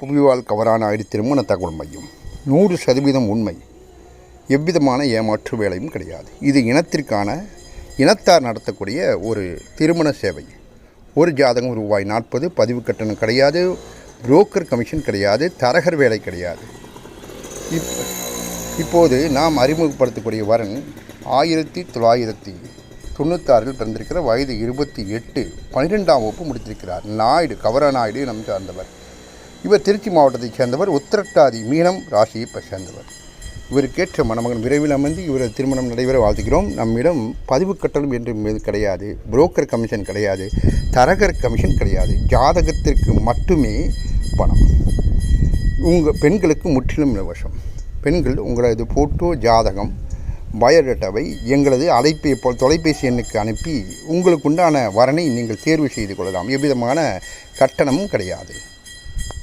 புவிவால் கவரான ஆயிடு திருமண தகவல் மையம். நூறு சதவீதம் உண்மை. எவ்விதமான ஏமாற்று வேலையும் கிடையாது. இது இனத்திற்கான இனத்தார் நடத்தக்கூடிய ஒரு திருமண சேவை. ஒரு ஜாதகம் ரூபாய் நாற்பது பதிவு கட்டணம் கிடையாது புரோக்கர் கமிஷன் கிடையாது தரகர் வேலை கிடையாது. இப் இப்போது நாம் அறிமுகப்படுத்தக்கூடிய வரன் ஆயிரத்தி தொள்ளாயிரத்தி தொண்ணூத்தாறில் பிறந்திருக்கிற வயது இருபத்தி எட்டு பன்னிரெண்டாம் வகுப்பு முடித்திருக்கிறார். நாயுடு கவர நாயுடு நம் சார்ந்தவர். இவர் திருச்சி மாவட்டத்தைச் சேர்ந்தவர் உத்திரட்டாதி மீனம் ராசியை சேர்ந்தவர். இவருக்கேற்ற மணமகன் விரைவில் அமைந்து இவரது திருமணம் நடைபெற வாழ்த்துகிறோம். நம்மிடம் பதிவு கட்டணம் என்று கிடையாது புரோக்கர் கமிஷன் கிடையாது தரகர் கமிஷன் கிடையாது ஜாதகத்திற்கு மட்டுமே பணம். உங்கள் பெண்களுக்கு முற்றிலும் இலவசம். பெண்கள் உங்களது ஃபோட்டோ ஜாதகம் பயோடேட்டாவை எங்களது அழைப்பை போல் தொலைபேசி எண்ணுக்கு அனுப்பி உங்களுக்கு உண்டான வரனை நீங்கள் தேர்வு செய்து கொள்ளலாம். எவ்விதமான கட்டணமும் கிடையாது.